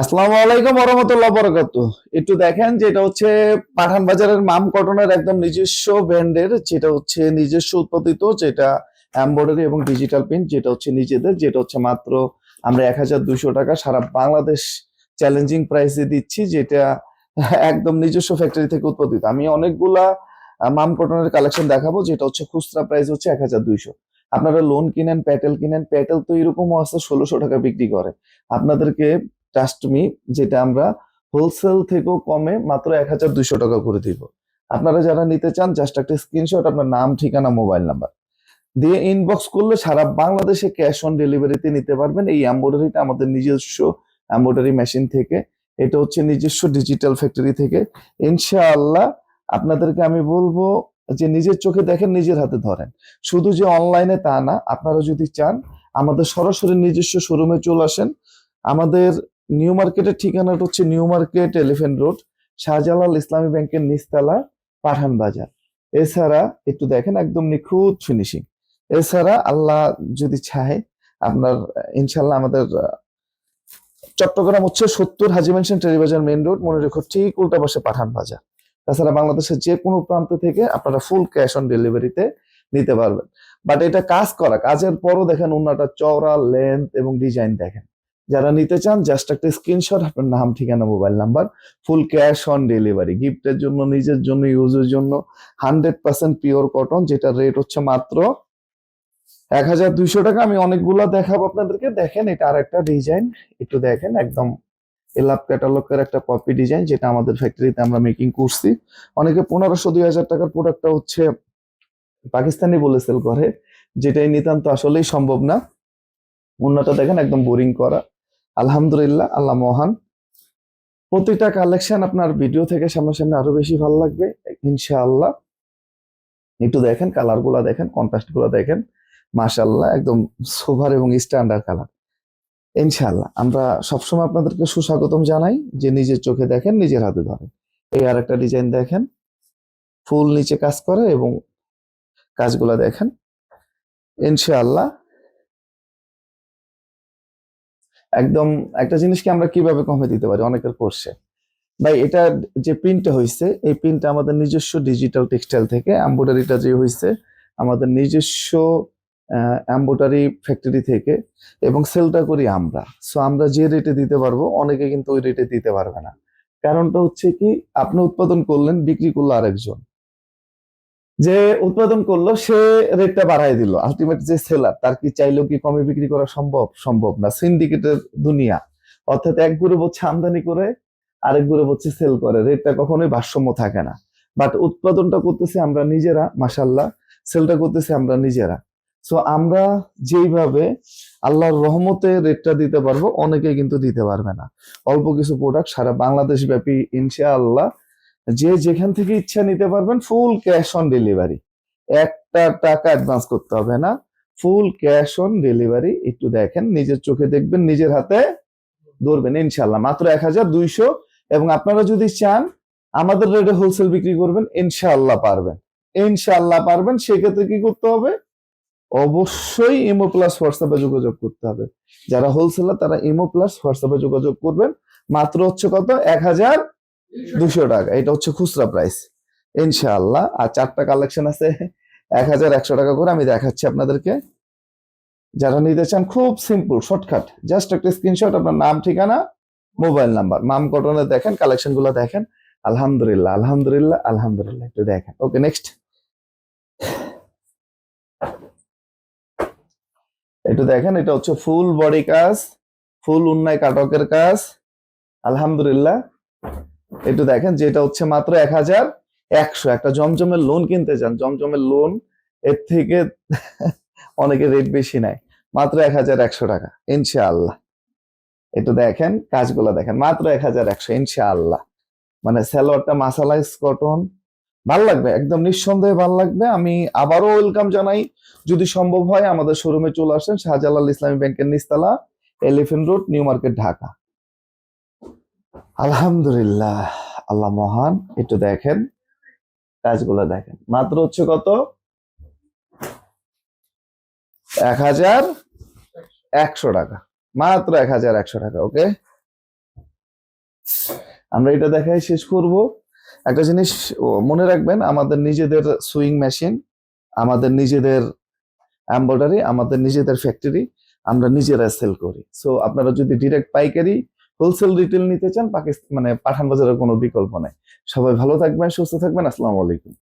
আসসালামু আলাইকুম রহমতুল্লাহ বরকাত। একটু দেখেন যেটা হচ্ছে পাঠান বাজারের মাম কটনের একদম নিজস্ব ব্র্যান্ডের, যেটা হচ্ছে নিজস্ব উৎপাদিত, যেটা এমব্রয়ডারি এবং ডিজিটাল প্রিন্ট, যেটা হচ্ছে নিজেদের, যেটা হচ্ছে মাত্র আমরা এক হাজার দুইশো টাকা সারা বাংলাদেশ চ্যালেঞ্জিং প্রাইসে দিচ্ছি, যেটা একদম নিজস্ব ফ্যাক্টরি থেকে উৎপাদিত। আমি অনেকগুলা মাম কটনের কালেকশন দেখাবো, যেটা হচ্ছে খুচরা প্রাইস হচ্ছে এক হাজার দুইশো। আপনারা লোন কিনেন প্যাটেল কিনেন প্যাটেল তো এরকমও আছে ষোলোশো টাকা বিক্রি করে। আপনাদেরকে ট্রাস্ট মি যেটা আমরা হোলসেল থেকেও কমে মাত্র এক হাজার দুইশো টাকা করে দিব। আপনারা যারা নিতে চান জাস্ট একটা স্ক্রিনশট আপনার নাম, ঠিকানা মোবাইল নাম্বার দিয়ে ইনবক্স করলে সারা বাংলাদেশে ক্যাশ অন ডেলিভারিতে নিতে পারবেন। এই এম্ব্রয়ডারিটা আমাদের নিজস্ব এম্ব্রয়ডারি মেশিন থেকে। এটা হচ্ছে নিজস্ব ডিজিটাল ফ্যাক্টরি থেকে। ইনশাআল্লাহ আপনাদেরকে আমি বলব যে নিজের চোখে দেখেন, নিজের হাতে ধরেন। শুধু যে অনলাইনে তা না, আপনারা যদি চান, আমাদের সরাসরি নিজস্ব শোরুমে চলে আসেন। আমাদের নিউ মার্কেটের ঠিকানাটা হচ্ছে New Market Elephant Road, Shahjalal Islami ব্যাংকের নিচতলা, পাঠান বাজার। এছাড়া একটু দেখেন, একদম নিখুঁত ফিনিশিং এছাড়া আল্লাহ যদি চায় আপনার ইনশাল্লাহ আমাদের চট্টগ্রাম হচ্ছে সত্তর Haji mansion Teribazar main road মনে রেখো ঠিক উল্টা পাশে পাঠান বাজার। তাছাড়া বাংলাদেশের যে কোনো প্রান্ত থেকে আপনারা ফুল ক্যাশ অন ডেলিভারিতে নিতে পারবেন। বাট এটা কাজ করা, কাজের পরও দেখেন ওনাটা চওড়া লেন্থ এবং ডিজাইন দেখেন। যারা নিতে চান জাস্ট একটা স্ক্রিনশট আপনার নাম, ঠিকানা mobile number full cash on delivery গিফটের জন্য, নিজের জন্য ইউজের জন্য হান্ড্রেড পার্সেন্ট পিওর কটন যেটা রেট হচ্ছে মাত্র এক হাজার দুইশো টাকা। আমি অনেকগুলা দেখাবো আপনাদেরকে। দেখেন, এটা আর একটা ডিজাইন একটু দেখেন, একদম এলাপ ক্যাটালগের একটা কপি ডিজাইন যেটা আমাদের ফ্যাক্টরিতে আমরা মেকিং করছি। অনেকে পনেরোশো, দুই হাজার টাকার প্রোডাক্টটা হচ্ছে পাকিস্তানি বলে সেল করে, যেটাই নিতান্ত আসলেই সম্ভব না। অন্যটা দেখেন, একদম বোরিং করা। আলহামদুলিল্লাহ, আল্লাহ মহান। প্রতিটা কালেকশন আপনার ভিডিও থেকে সামনাসামনি আরও বেশি ভালো লাগবে, ইনশাআল্লাহ। একটু দেখেন কালারগুলা দেখেন কন্ট্রাস্টগুলা দেখেন। মাশাল্লাহ একদম সোভার এবং স্ট্যান্ডার্ড কালার ইনশাআল্লাহ, আমরা সবসময় আপনাদেরকে সুস্বাগতম জানাই, যে নিজের চোখে দেখেন, নিজের হাতে ধরেন। এই আর একটা ডিজাইন দেখেন। ফুল নিচে কাজ করে এবং কাজগুলা দেখেন। ইনশাআল্লাহ একদম একটা জিনিসকে আমরা কীভাবে কমে দিতে পারি অনেকের কোর্সে ভাই, এটা যে প্রিন্টটা হয়েছে এই প্রিন্টটা আমাদের নিজস্ব ডিজিটাল টেক্সটাইল থেকে এম্ব্রয়ডারিটা যে হয়েছে আমাদের নিজস্ব এম্ব্রয়ডারি ফ্যাক্টরি থেকে এবং সেলটা করি আমরা। সো আমরা যে রেটে দিতে পারব, অনেকে কিন্তু ওই রেটে দিতে পারবে না। কারণটা হচ্ছে কি, আপনি উৎপাদন করলেন, বিক্রি করল আরেকজন। যে উৎপাদন করল, সে রেটটা বাড়াই দিল। আলটিমেট যে সেলার তার কি চাইলেও কি কমে বিক্রি করা সম্ভব? সম্ভব না। সিন্ডিকেটের দুনিয়া। অর্থাৎ এক গ্রুপ হচ্ছে আমদানি করে, আরেক গ্রুপ হচ্ছে সেল করে। রেটটা কখনোই ভারসাম্য থাকে না। বাট উৎপাদনটা করতেছি আমরা নিজেরা মাসাল্লাহ সেলটা করতেছি আমরা নিজেরা। সো আমরা যেইভাবে আল্লাহর রহমতে রেটটা দিতে পারব অনেকে কিন্তু দিতে পারবে না। অল্প কিছু প্রোডাক্ট সারা বাংলাদেশ ব্যাপী ইনশাআল্লাহ যে যেখান থেকে ইচ্ছা নিতে পারবেন ফুল ক্যাশ অন ডেলিভারি একটা টাকা অ্যাডভান্স করতে হবে না। ফুল ক্যাশ অন ডেলিভারি একটু দেখেন, নিজের চোখে দেখবেন, নিজের হাতে ধরবেন ইনশাল্লাহ মাত্র এক হাজার দুইশো এবং আপনারা যদি চান, আমাদের রেটে হোলসেল বিক্রি করবেন, ইনশাআল্লাহ পারবেন। ইনশাআল্লাহ পারবেন, সেক্ষেত্রে কি করতে হবে? অবশ্যই ইমো প্লাস হোয়াটসঅ্যাপে যোগাযোগ করতে হবে। যারা হোলসেলার তারা ইমো প্লাস হোয়াটসঅ্যাপে যোগাযোগ করবেন। মাত্র হচ্ছে কত? এক হাজার দুশো টাকা। এটা হচ্ছে খুচরা প্রাইস ইনশাআল্লাহ। আর চারটা কালেকশন আছে। এক হাজার একশো টাকা করে আমি দেখাচ্ছি আপনাদেরকে। যারা নিতে চান, খুব সিম্পল শর্টকাট জাস্ট একটা স্ক্রিনশট আপনার নাম, ঠিকানা মোবাইল নাম্বার মাম কটনে দেখেন কালেকশনগুলো দেখেন। আলহামদুলিল্লাহ আলহামদুলিল্লাহ আলহামদুলিল্লাহ। একটু দেখেন। ওকে নেক্সট একটু দেখেন, এটা হচ্ছে ফুল বডি কাজ, ফুল উন্নয় কাটকের কাজ। আলহামদুলিল্লাহ। একটু দেখেন যেটা হচ্ছে মাত্র এক হাজার একশো। একটা জমজমের লোন কিনতে চান, জমজমের লোন এর থেকে অনেকে রেট বেশি নেয়। মাত্র এক হাজার একশো টাকা, ইনশাআল্লাহ। একটু দেখেন, কাজগুলো দেখেন, মাত্র এক হাজার একশো, ইনশাআল্লাহ। মানে স্যালোয়ারটা মাসালাইজ কটন ভালো লাগবে, একদম নিঃসন্দেহে ভালো লাগবে। আমি আবারও ওয়েলকাম জানাই, যদি সম্ভব হয় আমাদের শোরুমে চলে আসেন, শাহজালাল ইসলামী ব্যাংকের নিস্তালা Elephant Road New Market Dhaka আলহামদুলিল্লাহ, আল্লাহ মহান, একটু দেখেন, কাজগুলো দেখেন। মাত্র হচ্ছে কত? এক হাজার একশো টাকা। মাত্র এক হাজার একশো টাকা, ওকে? আমরা এটা দেখাই, শেষ করব। একটা জিনিস মনে রাখবেন, আমাদের নিজেদের সুইং মেশিন আমাদের নিজেদের এম্বয়ডারি আমাদের নিজেদের ফ্যাক্টরি আমরা নিজেরা সেল করি। সো আপনারা যদি ডিরেক্ট পাইকারি হোলসেল রিটেল নিতে চান পাকিস্তান মানে পাঠান বাজারের কোনো বিকল্প নাই। সবাই ভালো থাকবেন, সুস্থ থাকবেন, আসসালামু আলাইকুম।